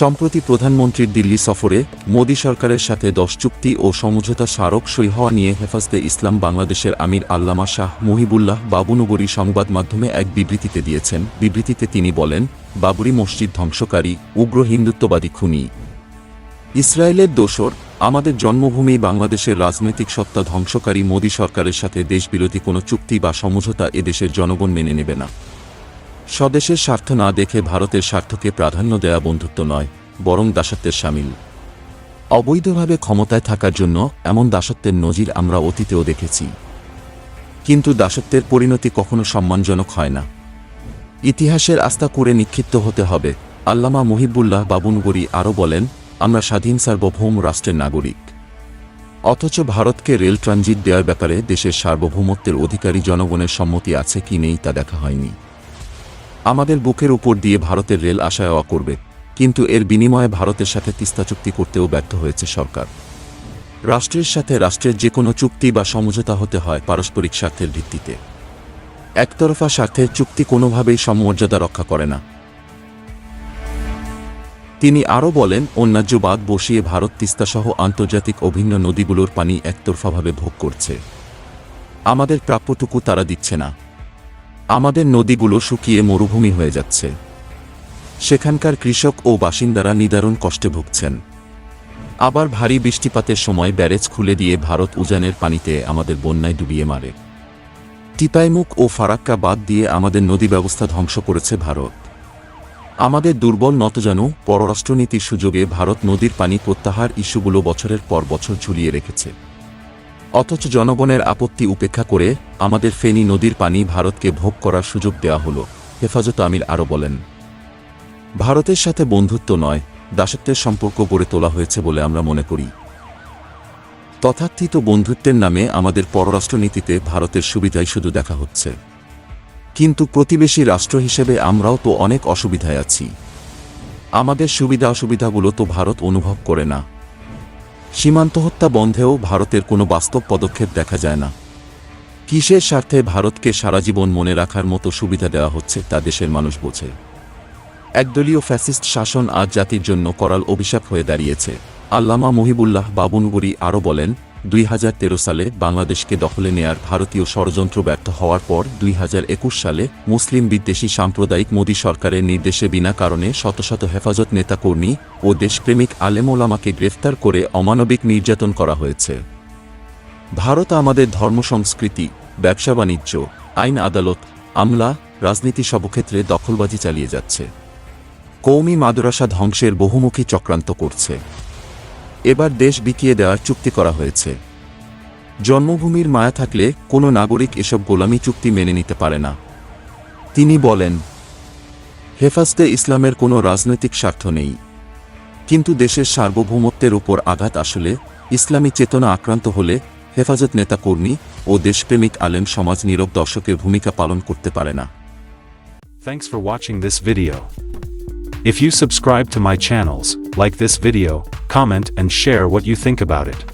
সম্প্রতি প্রধানমন্ত্রীর দিল্লি সফরে মোদী সরকারের সাথে দশ চুক্তি ও সমঝোতা স্মারক সই হওয়া নিয়ে হেফাজতে ইসলাম বাংলাদেশের আমির আল্লামা শাহ মহিবুল্লাহ বাবুনগরী সংবাদ মাধ্যমে এক বিবৃতিতে দিয়েছেন। বিবৃতিতে তিনি বলেন, বাবরি মসজিদ ধ্বংসকারী, উগ্র হিন্দুত্ববাদী খুনি। ইসরায়েলের দোসর, আমাদের জন্মভূমি বাংলাদেশের রাজনৈতিক সত্তা ধ্বংসকারী মোদী সরকারের সাথে দেশবিরোধী কোনো চুক্তি বা সমঝোতা এদেশের জনগণ মেনে নেবে না। স্বদেশের স্বার্থ না দেখে ভারতের স্বার্থকে প্রাধান্য দেয়া বন্ধুত্ব নয়, বরং দাসত্বের সামিল। অবৈধভাবে ক্ষমতায় থাকার জন্য এমন দাসত্বের নজির আমরা অতীতেও দেখেছি। কিন্তু দাসত্বের পরিণতি কখনো সম্মানজনক হয় না। ইতিহাসের আস্থা করে নিক্ষিপ্ত হতে হবে, আল্লামা মহিবুল্লাহ বাবুনগরী আরও বলেন, আমরা স্বাধীন সার্বভৌম রাষ্ট্রের নাগরিক। অথচ ভারতকে রেল ট্রানজিট দেওয়ার ব্যাপারে দেশের সার্বভৌমত্বের অধিকারী জনগণের সম্মতি আছে কি নেই তা দেখা হয়নি। আমাদের বুকের উপর দিয়ে ভারতের রেল যাওয়া করবে, কিন্তু এর বিনিময়ে ভারতের সাথে তিস্তা চুক্তি করতেও ব্যর্থ হয়েছে সরকার। রাষ্ট্রের সাথে রাষ্ট্রের যে কোনো চুক্তি বা সমঝোতা হতে হয় পারস্পরিক স্বার্থের ভিত্তিতে। একতরফা স্বার্থের চুক্তি কোনোভাবেই সমমর্যাদা রক্ষা করে না। তিনি আরও বলেন অন্যায্য বাদ বসিয়ে ভারত তিস্তাসহ আন্তর্জাতিক অভিন্ন নদীগুলোর পানি একতরফাভাবে ভোগ করছে। আমাদের প্রাপ্যটুকু তারা দিচ্ছে না। আমাদের নদীগুলো শুকিয়ে মরুভূমি হয়ে যাচ্ছে। সেখানকার কৃষক ও বাসিন্দারা নিদারুণ কষ্টে ভুগছেন। আবার ভারী বৃষ্টিপাতের সময় ব্যারেজ খুলে দিয়ে ভারত উজানের পানিতে আমাদের বন্যায় ডুবিয়ে মারে। টিপাইমুখ ও ফারাক্কা বাদ দিয়ে আমাদের নদী ব্যবস্থা ধ্বংস করেছে ভারত। আমাদের দুর্বল নতজানু পররাষ্ট্রনীতির সুযোগে ভারত নদীর পানি প্রত্যাহার ইস্যুগুলো বছরের পর বছর ঝুলিয়ে রেখেছে। অথচ জনগণের আপত্তি উপেক্ষা করে আমাদের ফেনী নদীর পানি ভারতকে ভোগ করার সুযোগ দেওয়া হল, হেফাজত আমির আরও বলেন। ভারতের সাথে বন্ধুত্ব নয়, দাসত্বের সম্পর্ক গড়ে তোলা হয়েছে বলে আমরা মনে করি। তথাকথিত বন্ধুত্বের নামে আমাদের পররাষ্ট্রনীতিতে ভারতের সুবিধাই শুধু দেখা হচ্ছে। কিন্তু প্রতিবেশী রাষ্ট্র হিসেবে আমরাও তো অনেক অসুবিধায় আছি। আমাদের সুবিধা অসুবিধাগুলো তো ভারত অনুভব করে না। সীমান্ত হত্যা বন্ধেও ভারতের কোনো বাস্তব পদক্ষেপ দেখা যায় না। কিসের স্বার্থে ভারতকে সারা জীবন মনে রাখার মতো সুবিধা দেওয়া হচ্ছে, তা দেশের মানুষ বোঝে। একদলীয় ফ্যাসিস্ট শাসন আজ জাতির জন্য করাল অভিশাপ হয়ে দাঁড়িয়েছে। আল্লামা মহিবুল্লাহ বাবুনগুড়ি আরও বলেন দুই হাজার তেরো সালে বাংলাদেশকে দখলে নেয়ার ভারতীয় ষড়যন্ত্র ব্যর্থ হওয়ার পর দুই হাজার একুশ সালে মুসলিম বিদ্বেষী সাম্প্রদায়িক মোদী সরকারের নির্দেশে বিনা কারণে শত শত হেফাজত নেতাকর্মী ও দেশপ্রেমিক আলেমোলামাকে গ্রেফতার করে অমানবিক নির্যাতন করা হয়েছে। ভারত আমাদের ধর্ম, সংস্কৃতি, ব্যবসা, বাণিজ্য, আইন, আদালত, আমলা, রাজনীতি সবক্ষেত্রে দখলবাজি চালিয়ে যাচ্ছে। কৌমি মাদ্রাসা ধ্বংসের বহুমুখী চক্রান্ত করছে। এবার দেশ বিকিয়ে দেওয়ার চুক্তি করা হয়েছে। জন্মভূমির মায়া থাকলে কোনো নাগরিক এসব গোলামি চুক্তি মেনে নিতে পারে না। তিনি বলেন হেফাজতে ইসলামের কোনো রাজনৈতিক স্বার্থ নেই। কিন্তু দেশের সার্বভৌমত্বের উপর আঘাত আসলে ইসলামী চেতনা আক্রান্ত হলে হেফাজত নেতাকর্মী ও দেশপ্রেমিক আলেম সমাজ নীরব দর্শকের ভূমিকা পালন করতে পারে না। Thanks for watching this video. If you subscribe to my channels, like this video, comment and share what you think about it.